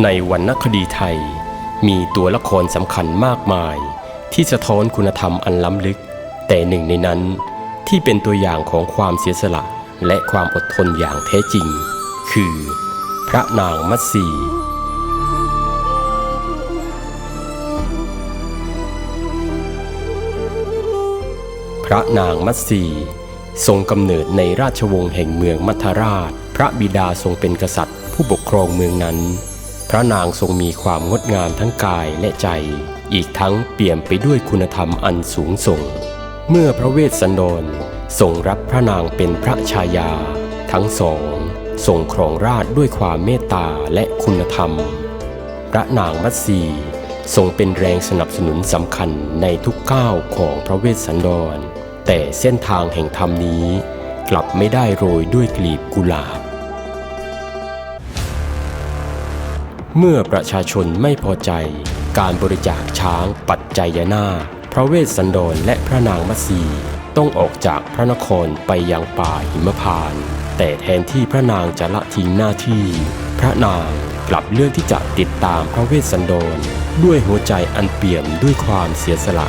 ในวรรณคดีไทย มีตัวละครสำคัญมากมาย ที่สะท้อนคุณธรรมอันล้ำลึก แต่หนึ่งในนั้นที่เป็นตัวอย่างของความเสียสละและความอดทนอย่างแท้จริง คือ พระนางมัตสีพระนางมัตสีทรงกำเนิดในราชวงศ์แห่งเมืองมัทราช พระบิดาทรงเป็นกษัตริย์ผู้ปกครองเมืองนั้น พระนางทรงมีความงดงามทั้งกายและใจ อีกทั้งเปี่ยมไปด้วยคุณธรรมอันสูงส่ง เมื่อพระเวสสันดรทรงรับพระนางเป็นพระชายา ทั้งสองทรงครองราชด้วยความเมตตาและคุณธรรม พระนางมัตสีทรงเป็นแรงสนับสนุนสำคัญในทุกก้าวของพระเวสสันดร แต่เส้นทางแห่งธรรมนี้กลับไม่ได้โรยด้วยกลีบกุหลาบ เมื่อประชาชนไม่พอใจ การบริจาคช้างปัจจัยนาพระเวสสันดรและพระนางมัสีต้องออกจากพระนครไปยังป่าหิมพานต์แต่แทนที่พระนางจะละทิ้งหน้าที่ พระนางกลับเลือกที่จะติดตามพระเวสสันดรด้วยหัวใจอันเปี่ยมด้วยความเสียสละ